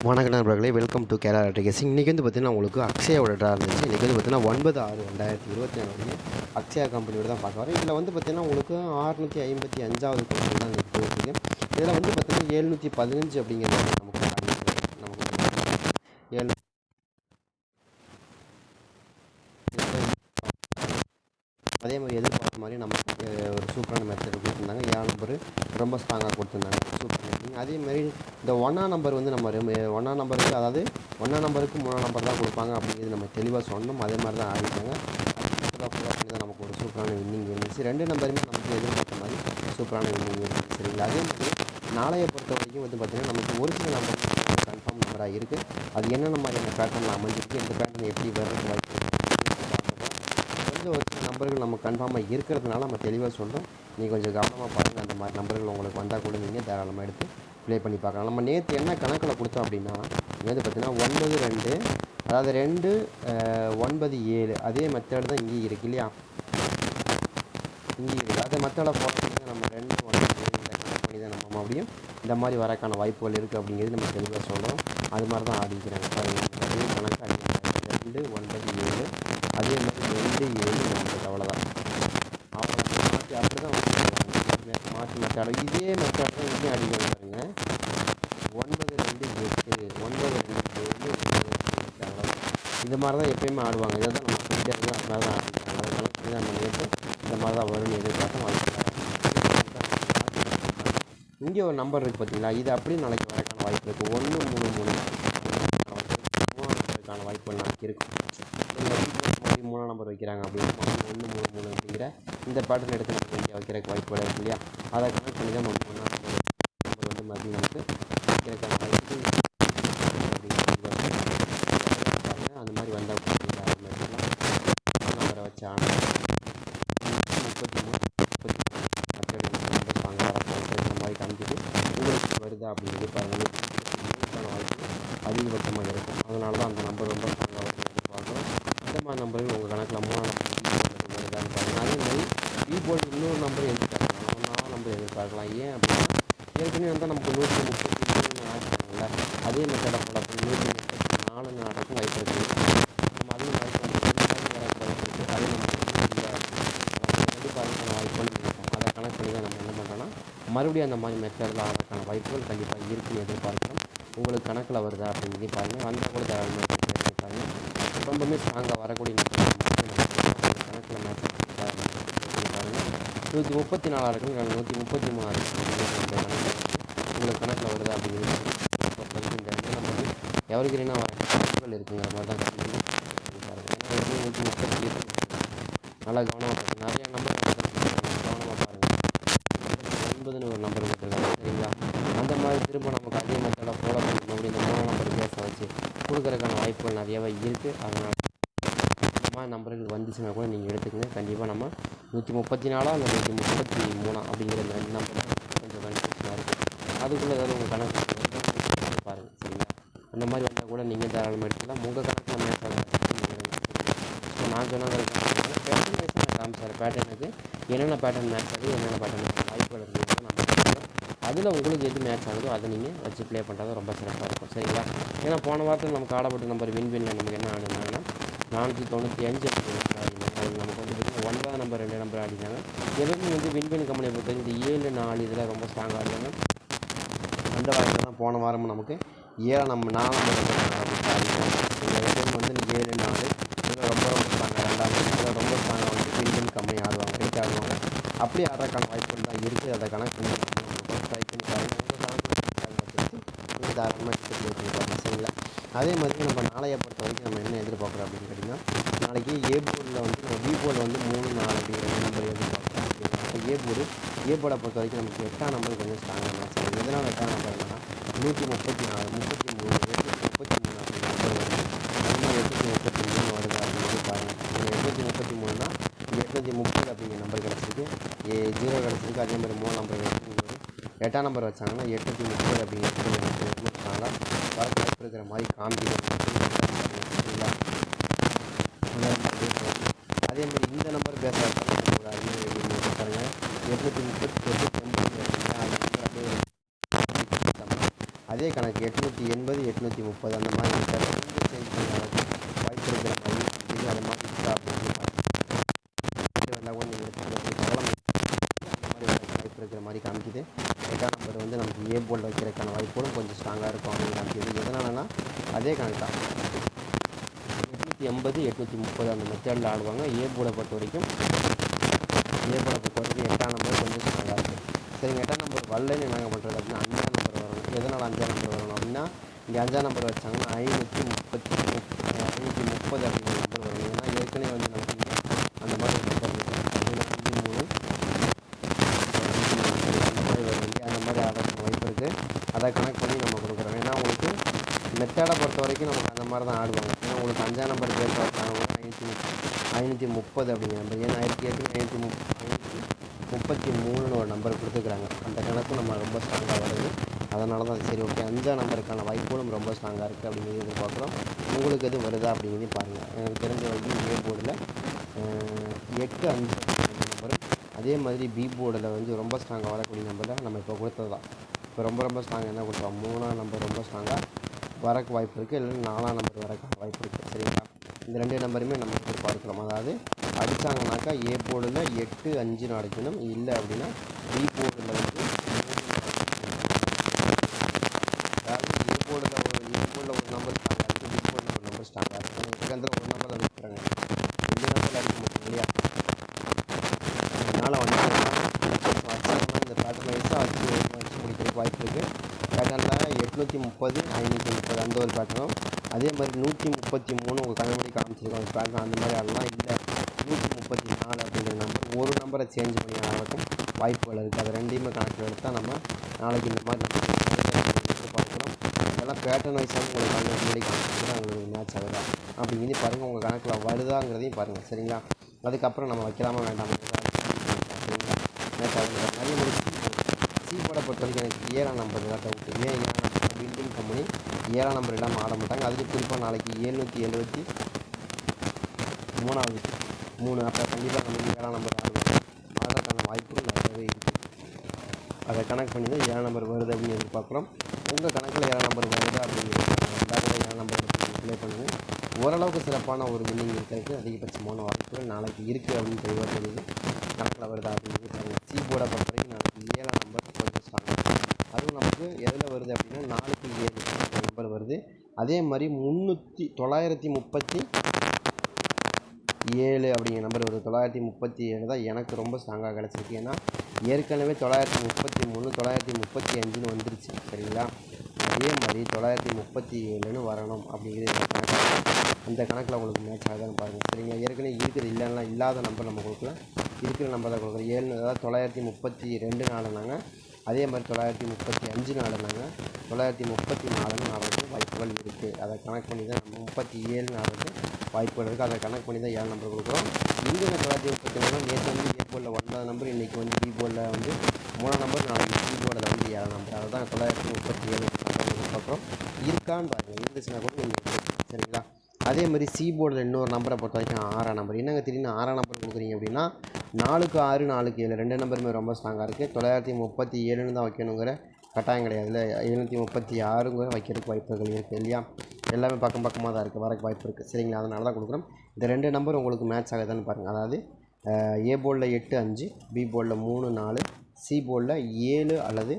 வணக்கம் நண்பர்களே welcome to Kerala டெகேசிங் இன்றைக்கி வந்து பார்த்தீங்கன்னா உங்களுக்கு அக்ஷயாவோட ட்ரா இருந்துச்சு. இன்றைக்கி வந்து பார்த்தீங்கன்னா ஒன்பது ஆறு ரெண்டாயிரத்தி இருபத்தி நாலு அக்ஷயா கம்பெனியோட தான் பார்க்க வரேன் இதில் வந்து பார்த்தீங்கன்னா உங்களுக்கு ஆறுநூற்றி ஐம்பத்தி அஞ்சாவது கொஸ்டின் தான் இன்றைக்கி இதில் வந்து பார்த்தீங்கன்னா எழுநூற்றி பதினஞ்சு அப்படிங்கிறது நமக்கு நமக்கு ஏழு அதே மாதிரி எதிர்பார்த்த மாதிரி நமக்கு ஒரு சூப்பரான மெத்தட் கொடுத்துருந்தாங்க. ஏழு நம்பர் ரொம்ப ஸ்ட்ராங்காக கொடுத்துருந்தாங்க. சூப்பர் மெத்தடிங் அதே மாதிரி இந்த ஒன்றா நம்பர் வந்து நம்ம ஒன்றா நம்பருக்கு அதாவது ஒன்றா நம்பருக்கு மூணாம் நம்பர் தான் கொடுப்பாங்க அப்படிங்கிறது நம்ம தெளிவாக சொன்னோம் அதே மாதிரி தான் ஆடிட்டாங்க பண்ணி தான் நமக்கு ஒரு சூப்பரான வின்னிங் இருந்துச்சு. ரெண்டு நம்பருமே நமக்கு எதிர்பார்த்த மாதிரி சூப்பரான வின்னிங் இருந்துச்சு. சரிங்களா? அதே மாதிரி நாளைய பொறுத்த வரைக்கும் வந்து பார்த்திங்கன்னா நமக்கு ஒரு சில நம்பர் கன்ஃபார்ம் நம்பராக இருக்குது அது என்னென்ன மாதிரியான பேட்டர்னில் அமைஞ்சிருக்கு இந்த பேட்டர்ன் எப்படி வர்றதுக்கு வாய்ப்பு தெரிஞ்ச ஒரு சில நம்பர்கள் நம்ம கன்ஃபார்மாக இருக்கிறதுனால நம்ம தெளிவாக சொல்கிறோம் நீங்கள் கொஞ்சம் கவனமாக பாருங்கள் அந்த மாதிரி நம்பர்கள் உங்களுக்கு வந்தால் கூட நீங்கள் தாராளமாக எடுத்து ப்ளே பண்ணி பார்க்கலாம். நம்ம நேற்று என்ன கணக்கில் கொடுத்தோம் அப்படின்னா நேற்று பார்த்தீங்கன்னா ஒன்பது ரெண்டு அதாவது ரெண்டு ஒன்பது ஏழு. அதே மெத்தேடு தான் இங்கே இருக்குது இல்லையா? இங்கே இருக்குது அதே மெத்தேட ஃபாலோ பண்ணி நம்ம ரெண்டு ஒன்பது ஏழு இந்த கணக்கு பண்ணி தான் நம்ம மறுபடியும் இந்த மாதிரி வரக்கான வாய்ப்புகள் இருக்குது அப்படிங்கிறது நம்ம தெளிவாக சொல்கிறோம் அது மாதிரி தான் ஆடிக்கிறாங்க பாருங்கள் அதே கணக்கு ரெண்டு ஒன்பது மாதிரி ரெண்டு ஏழு ஒன்பது அவ்வளோதான் அவ்வளோ மாற்றி அப்படி தான் மாற்றி மெத்தட் இதே மெத்தட் தான் இங்கேயும் அடிக்கிறாங்க பாருங்க. ஒன்பது ரெண்டு எட்டு. ஒன்பது ரெண்டு ஏழு ஒன்பது எட்டு அவ்வளோதான் இது மாதிரி தான் எப்பயுமே ஆடுவாங்க. இதை தான் நம்ம சொல்லிட்டே இருக்கோம் அது மாதிரி தான் ஆடிக்கிறாங்க அதனால கணக்கு தான் நம்ம நேற்று இந்த மாதிரி தான் வரும்னு எதிர்பார்த்தோம் வாழ்க்கை இங்கே ஒரு நம்பர் இருக்குது பார்த்தீங்களா இது அப்படியே நாளைக்கு வரக்கான வாய்ப்பு இருக்குது ஒன்று மூணு மூணு. மூணு வாய்ப்பு நாளைக்கு இருக்கும் இந்த மாதிரி மூணாம் நம்பர் வைக்கிறாங்க அப்படின்னா ஒன்று மூணு மூணு அப்படிங்கிற இந்த பேட்டர்ன் எடுத்து நம்ம இங்கே வைக்கிறக்கு வாய்ப்பு இருக்கு இல்லையா? அதை கனெக்ட் பண்ணி தான் நம்ம ஒன்றா நம்பர் வந்து மறுபடியும் நமக்கு வைக்கிறதுக்கான வாய்ப்பு அந்த மாதிரி வந்தால் நம்பரை வச்சு ஆனால் முப்பத்தி மூணு முப்பத்தி மூணு நம்பர் இந்த மாதிரி காமிச்சிட்டு உங்களுக்கு வருதா அப்படிங்கிறது பாருங்கள் அதிகபட்சமாக இருக்கும். அதனால தான் அந்த நம்பர் ரொம்ப ஸ்ட்ராங்காக வருது அந்த மாதிரி நம்பர்கள் உங்கள் கணக்கில் மூணாம் நம்பர் வருதான்னு பாருங்கள் அதே மாதிரி ரீபோல்ட் இன்னொரு நம்பர் எதிர்பார்க்கலாம் நாலாம் நம்பர் எதிர்பார்க்கலாம் ஏன் அப்படின்னா ஏற்கனவே வந்து நமக்கு நூற்றி முப்பத்தி மூணு ஆச்சுனாங்கல்ல அதே மெத்தடை ஃபாலோ பண்ணி நூற்றி முப்பத்தி நாலு நடக்கும் வாய்ப்பு இருக்குது நம்ம அதே வாய்ப்பு மாதிரி வரக்கு வாய்ப்பு இருக்குது அதே எதிர்பார்க்கான வாய்ப்புகள் இருக்கும். அதை கணக்கு பண்ணி தான் நம்ம என்ன பண்ணுறோன்னா மறுபடியும் அந்த மாதிரி மெத்தடில் ஆகிறதுக்கான வாய்ப்புகள் கண்டிப்பாக இருக்குன்னு எதிர்பார்க்குறோம். உங்களுக்கு கணக்கில் வருதா அப்படின்னு பாருங்கள் வந்தால் கூட தாராளமாக பாருங்கள் ரொம்பவுமே ஸ்ட்ராங்காக வரக்கூடிய கணக்கில் மேட்ச் பாருங்கள் நூற்றி முப்பத்தி நாலாக இருக்குன்னு நூற்றி முப்பத்தி மூணாக இருக்கும் உங்களுக்கு கணக்கில் வருது அப்படிங்கிறது இந்த இடத்துல நம்ம வந்து எவருக்கிறீனா வர வாய்ப்புகள் இருக்குங்கிற மாதிரி தான் பாருங்கள் நூற்றி முப்பத்தி எட்டு. நல்லா கவனமாக பாருங்கள் நிறைய நம்பர் கவனமாக பாருங்கள் ஒன்பதுன்னு ஒரு நம்பர் கொடுத்துருக்காங்க சரிங்களா? அந்த மாதிரி திரும்ப நமக்கு அதே மெத்தடை ஃபாலோ பண்ணணும் மறுபடியும் மூணு நம்பர் பேச வச்சு கொடுக்குறதுக்கான வாய்ப்புகள் நிறையவே இருக்குது அதனால் நம்பர்கள் வந்துச்சுன்னா கூட நீங்கள் எடுத்துக்கங்க. கண்டிப்பாக நம்ம நூற்றி முப்பத்தி நாலா இல்லை நூற்றி முப்பத்தி மூணா அப்படிங்கிற நம்பர் கொஞ்சம் கன்ஃபியூஷனாக இருக்கும் அதுக்குள்ளே ஏதாவது உங்கள் கணக்கு பாருங்கள் சரிங்களா? அந்த மாதிரி வந்தால் கூட நீங்கள் தாராளமாக எடுத்துக்கலாம். உங்கள் கணக்கில் மேட்ச் ஆகும் ஸோ நான் சொன்னது பேட்டர்ன் வைஸாக நான் காமிச்சார் பேட்டர்னுக்கு என்னென்ன பேட்டர்ன் மேட்ச் ஆகுது என்னென்ன பேட்டர்ன் வாய்ப்புகள் இருக்குது நம்ம அதில் உங்களுக்கு எது மேட்ச் ஆகுதோ அதை நீங்கள் வச்சு ப்ளே பண்ணுறது ரொம்ப சிறப்பாக இருக்கும் சரிங்களா? ஏன்னா போன வாரத்தில் நமக்கு ஆடப்பட்ட நம்பர் வின் வின்னில் நமக்கு என்ன ஆடினாங்கன்னா நானூற்றி தொண்ணூற்றி அஞ்சு ஆடினாங்க அது நமக்கு வந்து பார்த்திங்கன்னா ஒன்பதாம் நம்பர் ரெண்டு நம்பர் ஆடினாங்க எதுவுமே வந்து விண்வெளி கம்பெனியை பொறுத்த இந்த ஏழு நாலு இதில் ரொம்ப ஸ்ட்ராங்காக ஆடுவாங்க அந்த வாரத்தில் தான் போன வாரம் நமக்கு ஏழாம் நம்ம நாலாம் நம்பர் ஆடினாங்க இந்த வந்து ஏழு நாலு இதில் ரொம்ப ரொம்ப ஸ்ட்ராங்காக ரெண்டாம் இதில் ரொம்ப ஸ்ட்ராங்காக வந்து விண்வெளி கம்பெனி ஆடுவாங்க ரைட் ஆடுவாங்க. அப்படி ஆடுறதுக்கான வாய்ப்புகள் தான் இருக்குது. அதை கணக்கு பண்ணி ட்ரை பண்ணி பாருங்கள் உங்கள் தாராளமாக எடுத்து ப்ளே சரிங்களா? அதே மாதிரி நம்ம நாளைய பொறுத்த வரைக்கும் நம்ம என்ன எதிர்பார்க்குறோம் அப்படின்னு கேட்டிங்கன்னா நாளைக்கு ஏ போர்டில் வந்து நம்ம பி போர்டில் வந்து மூணு நாலு அப்படிங்கிற நம்பர் எதிர்பார்க்குறோம் அப்படின்னா ஏ போர்டு ஏ போர்டை பொறுத்த வரைக்கும் நமக்கு எட்டாம் நம்பர் கொஞ்சம் ஸ்ட்ராங்காக தான் ஆகுது எதனால் எட்டாம் நம்பர் என்னன்னா நூற்றி முப்பத்தி நாலு முப்பத்தி மூணு எட்நூற்றி முப்பத்தி மூணு அப்படிங்கிற நம்பர் வருது எட்நூற்றி முப்பத்தி மூணு வருது அப்படின்னு பாருங்கள் எட்நூற்றி முப்பத்தி மூணுனா எட்நூற்றி முப்பது அப்படிங்கிற நம்பர் கிடச்சிருக்கு. ஏ ஜீரோ கிடச்சிருக்கு. அதே மாதிரி மூணு நம்பர் எட்டாம் நம்பர் வச்சாங்கன்னா எட்நூற்றி முப்பது அப்படிங்கிறது எனக்கு ரொம்ப ஸ்ட்ராங்காக வர வாய்ப்பு இருக்கிற மாதிரி காமிக்கணும் சரிங்களா அதே மாதிரி இந்த நம்பர் பேச ஒரு அறிமுக எப்படி எட்நூற்றி முப்பத்தி எட்டு எண்பத்தி அதே கணக்கு எட்நூற்றி எண்பது எட்நூற்றி முப்பது அந்த மாதிரி மெத்தட் சேஞ்ச் பண்ணி வாய்ப்பு இருக்கிற மாதிரி இது அந்த மாதிரி இருக்கா அப்படின்னு பார்த்து வெள்ளை கொஞ்சம் எடுத்து அந்த மாதிரி வாய்ப்பு இருக்கிற மாதிரி வந்து நமக்கு ஏ போல் வைக்கிறதுக்கான வாய்ப்புகளும் கொஞ்சம் ஸ்ட்ராங்காக இருக்கும் அப்படின்னு காமிக்குது எதனாலனா அதே கணக்கு தான். எட்நூற்றி எண்பது எட்நூற்றி முப்பது அந்த மெத்தடில் ஆடுவாங்க. ஏ போர்டை பொறுத்த வரைக்கும் ஏ போர்டை பொறுத்த வரைக்கும் எட்டாம் நம்பர் கொஞ்சம் ஸ்ட்ராங்காக இருக்குது சரிங்க எட்டாம் நம்பர் வரலன்னு என்னங்க பண்ணுறது அப்படின்னா அஞ்சாம் நம்பர் வரணும். எதனால் அஞ்சாம் நம்பர் வரணும் அப்படின்னா இங்கே அஞ்சாம் நம்பர் வச்சாங்கன்னா ஐநூற்றி முப்பத்தி ஐநூற்றி முப்பது அப்படிங்கிற நம்பர் வரும் ஏன்னா ஏற்கனவே வந்து நமக்கு அந்த மாதிரி ஒரு நம்பர் இருக்குது ஐநூற்றி மூணு அந்த மாதிரி வரும் இல்லையா அந்த மாதிரி ஆடுறதுக்கு வாய்ப்பு இருக்குது அதை கணக்கு பண்ணி நம்ம கொடுக்குறோம் ஏன்னா உங்களுக்கு மெத்தடை பொறுத்த வரைக்கும் நமக்கு அந்த மாதிரி தான் ஆடுவாங்க. ஏன்னா உங்களுக்கு அஞ்சாம் நம்பர் பேர் பார்த்தாங்க ஐநூற்றி ஐநூற்றி முப்பது அப்படிங்கிற நம்பர் ஏன்னா ஆயிரத்தி எட்டு ஐநூற்றி முப் ஐநூற்றி முப்பத்தி மூணுன்னு ஒரு நம்பர் கொடுத்துருக்குறாங்க. அந்த கணக்கு நம்ம ரொம்ப ஸ்ட்ராங்காக வருது. அதனால தான் சரி ஓகே. அஞ்சாம் நம்பருக்கான வாய்ப்புகளும் ரொம்ப ஸ்ட்ராங்காக இருக்குது அப்படிங்கிறது எதிர்பார்க்குறோம். உங்களுக்கு எதுவும் வருதா அப்படிங்கிறதையும் பாருங்கள் எனக்கு தெரிஞ்ச வரைக்கும் ஏ போர்டில் எட்டு அஞ்சு நம்பரும் அதே மாதிரி பி போர்டில் வந்து ரொம்ப ஸ்ட்ராங்காக வரக்கூடிய நம்பரில் நம்ம இப்போ கொடுத்தது தான் இப்போ ரொம்ப ரொம்ப ஸ்ட்ராங்காக என்ன கொடுத்தோம்? மூணாம் நம்பர் ரொம்ப ஸ்ட்ராங்காக வரக்கு வாய்ப்பு இருக்குது இல்லைன்னா நாலாம் நம்பர் வரக்கு வாய்ப்பு இருக்குது சரிங்களா இந்த ரெண்டு நம்பருமே நம்ம எதிர்பார்க்குறோம் அதாவது அடித்தாங்கனாக்கா ஏ போர்டில் எட்டு அஞ்சுன்னு அடிக்கணும் இல்லை அப்படின்னா பி போர்டில் வந்து அதாவது ஏ போர்டில் ஒரு ஏ போர்டில் ஒரு நம்பர் ஸ்ட்ராங்காக இருக்குது பி போர்டில் ஒரு நம்பர் ஸ்ட்ராங்காக இருக்குது செகண்டில் ஒரு நம்பரில் வைக்கிறாங்க ரெண்டு நம்பரில் அடிக்க முடியும் இல்லையா அதனால் வந்து இந்த பேட்டர்ன் வைஸாக அடிச்சு வச்சு முடிக்கிறதுக்கு வாய்ப்பு இருக்குது பேட்டர்னில் எட்நூற்றி முப்பது ஐநூற்றி முப்பது அந்த ஒரு பேட்டர்னும் அதே மாதிரி நூற்றி முப்பத்தி மூணு உங்கள் கண்ணாடி காமிச்சிருக்கோம் அந்த பேட்டர்ன் அந்த மாதிரி அதெல்லாம் இல்லை. நூற்றி முப்பத்தி நாலு அப்படிங்கிற நம்பர் ஒரு நம்பரை சேஞ்ச் பண்ணி ஆகிறதுக்கும் வாய்ப்புகள் இருக்குது அது ரெண்டையுமே கணக்கில் எடுத்தால் நம்ம நாளைக்கு இந்த மாதிரி நம்ம பார்க்குறோம் அதெல்லாம் பேட்டர்ன் வைஸாக உங்களுக்கு கண்ணு முன்னாடி காமிச்சிருக்கோம் உங்களுக்கு மேட்ச் ஆகுதா? அப்படிங்கிறது பாருங்கள் உங்கள் கணக்கில் வருதாங்கிறதையும் பாருங்கள் சரிங்களா? அதுக்கப்புறம் நம்ம வைக்கலாமா வேண்டாமா? சரிங்களா? மேட்ச் ஆகுது? நிறைய முடிச்சு சி போர்டை பொறுத்த வரைக்கும் எனக்கு ஏழாம் நம்பர் தான் டவுட்டு ஏன் ஏழாம் நம்பர் பில்டிங் கம்பெனி ஏழாம் நம்பர் இல்லாமல் ஆட மாட்டாங்க. அதுக்கு குறிப்பாக நாளைக்கு ஏழ்நூற்றி எழுபத்தி மூணாவது மூணு. அப்போ கண்டிப்பாக நம்ம ஏழாம் நம்பர் ஆடுவோம் ஆடுறதுக்கான வாய்ப்புகள் நிறையவே இருக்குது அதை கணக்கு பண்ணி தான் ஏழாம் நம்பர் வருது அப்படின்னு எதிர்பார்க்குறோம். உங்கள் கணக்கில் ஏழாம் நம்பர் வருதா அப்படிங்கிறது எல்லாருமே ஏழாம் நம்பர் ப்ளே பண்ணுங்கள் ஓரளவுக்கு சிறப்பான ஒரு வின்னிங் இருக்கிறதுக்கு அதிகபட்சமான வாய்ப்புகள் நாளைக்கு இருக்குது அப்படின்னு தெளிவாக தெரியுது. கணக்கில் வருதா அப்படின்னு பாருங்கள் சி போர்டை பொறுத்தவரைக்கும் நாளைக்கு ஏழாம் நம்பர் கொஞ்சம் ஸ்ட்ராங் அதுவும் நமக்கு எதில் வருது அப்படின்னா நாலுக்கு ஏழு நம்பர் வருது. அதே மாதிரி முந்நூற்றி தொள்ளாயிரத்தி முப்பத்தி ஏழு அப்படிங்கிற நம்பர் வருது. தொள்ளாயிரத்தி முப்பத்தி ஏழு தான் எனக்கு ரொம்ப ஸ்ட்ராங்காக கிடச்சிருக்கு. ஏன்னா ஏற்கனவே தொள்ளாயிரத்தி முப்பத்தி மூணு தொள்ளாயிரத்தி முப்பத்தி அஞ்சுன்னு வந்துருச்சு. சரிங்களா? அதே மாதிரி தொள்ளாயிரத்தி முப்பத்தி ஏழுன்னு வரணும் அப்படிங்கிறது அந்த கணக்கு. கணக்கில் உங்களுக்கு மேட்ச் ஆகுதுன்னு பாருங்கள் சரிங்களா? ஏற்கனவே இருக்கிற இல்லைன்னா இல்லாத நம்பர் நம்ம கொடுக்கல இருக்கிற நம்பர் தான் கொடுக்குறோம். ஏழு அதாவது தொள்ளாயிரத்தி முப்பத்தி ரெண்டு நாலுனாங்க அதே மாதிரி தொள்ளாயிரத்தி முப்பத்தி அஞ்சு நாலுனாங்க தொள்ளாயிரத்தி முப்பத்தி நாலு நாலுக்கு வாய்ப்புகள் இருக்குது அதை கணக்கு பண்ணி தான் முப்பத்தி ஏழு நாலுக்கு வாய்ப்புகள் இருக்குது அதை கணக்கு பண்ணி தான் ஏழு நம்பர் கொடுக்குறோம். இங்கே இந்த தொள்ளாயிரத்தி முப்பத்தி மூணு நேற்று வந்து ஏ போர்டில் ஒன்பது நம்பர் இன்றைக்கி வந்து பி போர்டில் வந்து மூணாம் நம்பர் நாளைக்கு சி போர்டில் வந்து ஏழு நம்பர் அதை தான் தொள்ளாயிரத்தி முப்பத்தி ஏழு பார்க்குறோம் இருக்கான்னு பாருங்கள் இருந்துச்சுன்னா கூட நீங்கள் சரிங்களா? அதே மாதிரி சி போர்டில் இன்னொரு நம்பரை பொறுத்த வரைக்கும் ஆறாம் நம்பர் என்னங்க திடீர்னு ஆறாம் நம்பர் கொடுக்குறீங்க அப்படின்னா நாலுக்கு ஆறு நாலுக்கு ஏழு. ரெண்டு நம்பருமே ரொம்ப ஸ்ட்ராங்காக இருக்குது தொள்ளாயிரத்தி முப்பத்தி ஏழுன்னு தான் வைக்கணுங்கிற கட்டாயம் கிடையாது. இல்லை எழுநூற்றி முப்பத்தி ஆறுங்கிற வைக்கிறதுக்கு வாய்ப்புகள் இருக்குது இல்லையா? எல்லாமே பக்கம் பக்கமாக தான் இருக்குது வரக்கு வாய்ப்பு இருக்குது சரிங்களா? அதனால தான் கொடுக்குறோம். இந்த ரெண்டு நம்பர் உங்களுக்கு மேட்ச் ஆகுதான்னு பாருங்கள் அதாவது ஏ போர்டில் எட்டு அஞ்சு பி போர்டில் மூணு நாலு சி போலில் ஏழு அல்லது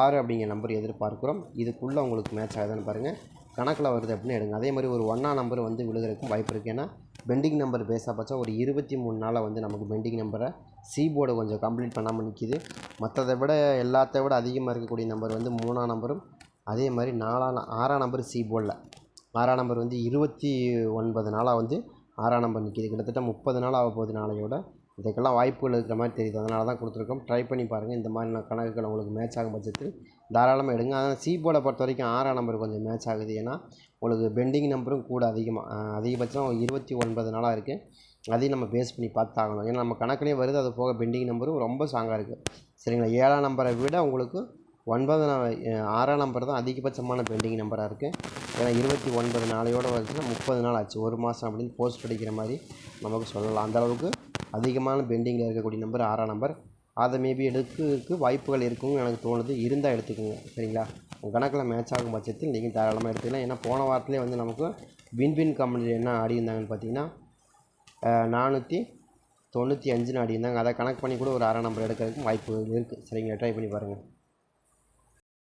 ஆறு அப்படிங்கிற நம்பர் எதிர்பார்க்குறோம். இதுக்குள்ளே உங்களுக்கு மேட்ச் ஆகுதான்னு பாருங்கள் கணக்கில் வருது அப்படின்னு எடுங்க. அதே மாதிரி ஒரு ஒன்றா நம்பர் வந்து விழுகிறதுக்கும் வாய்ப்பு இருக்குது ஏன்னா பெண்டிங் நம்பர் பேஸாக பார்த்தா ஒரு இருபத்தி மூணு நாளாக வந்து நமக்கு பெண்டிங் நம்பரை சி போர்டு கொஞ்சம் கம்ப்ளீட் பண்ணாமல் நிற்கிது மற்றதை விட எல்லாத்த விட அதிகமாக இருக்கக்கூடிய நம்பர் வந்து மூணாம் நம்பரும் அதே மாதிரி நாலாம் ஆறாம் நம்பர் சி போர்டில் ஆறாம் நம்பர் வந்து இருபத்தி ஒன்பது நாளாக வந்து ஆறாம் நம்பர் நிற்கிது கிட்டத்தட்ட முப்பது நாள் ஆக போகுது நாளையோட. இதுக்கெல்லாம் வாய்ப்புகள் இருக்கிற மாதிரி தெரியுது. அதனால தான் கொடுத்துருக்கோம். ட்ரை பண்ணி பாருங்கள் இந்த மாதிரி நான் கணக்குகள் உங்களுக்கு மேட்ச் ஆகும் பட்சத்தில் தாராளமாக எடுங்க. ஆனால் சி போர்டை பொறுத்த வரைக்கும் ஆறாம் நம்பர் கொஞ்சம் மேட்ச் ஆகுது. ஏன்னா உங்களுக்கு பெண்டிங் நம்பரும் கூட அதிகமாக அதிகபட்சம் இருபத்தி ஒன்பது நாளாக இருக்குது அதையும் நம்ம பேஸ் பண்ணி பார்த்தாகணும். ஏன்னா நம்ம கணக்குலேயே வருது. அது போக பெண்டிங் நம்பரும் ரொம்ப ஸ்ட்ராங்காக இருக்குது சரிங்களா? ஏழாம் நம்பரை விட உங்களுக்கு ஒன்பது ஆறாம் நம்பர் தான் அதிகபட்சமான பெண்டிங் நம்பராக இருக்குது ஏன்னா இருபத்தி ஒன்பது நாளையோடு வந்துச்சுன்னா முப்பது நாள் ஆச்சு. ஒரு மாதம் அப்படின்னு போஸ்ட் அடிக்கிற மாதிரி நமக்கு சொல்லலாம். அந்தளவுக்கு அதிகமான பெண்டிங்கில் இருக்கக்கூடிய நம்பர் ஆறாம் நம்பர். அதை மேபி எடுக்கிறதுக்கு வாய்ப்புகள் இருக்குன்னு எனக்கு தோணுது. இருந்தால் எடுத்துக்கோங்க. சரிங்களா? உங்கள் கணக்கில் மேட்ச் ஆகும் பட்சத்தில் நீங்கள் தாராளமாக எடுத்துக்கலாம். ஏன்னா போன வாரத்திலே வந்து நமக்கு வின்வின் கம்பெனியில் என்ன ஆடி இருந்தாங்கன்னு பார்த்தீங்கன்னா நானூற்றி தொண்ணூற்றி அஞ்சுன்னு ஆடி இருந்தாங்க. அதை கணக்கு பண்ணி கூட ஒரு அரை நம்பர் எடுக்கிறதுக்கும் வாய்ப்பு இருக்குது சரிங்களா ட்ரை பண்ணி பாருங்கள்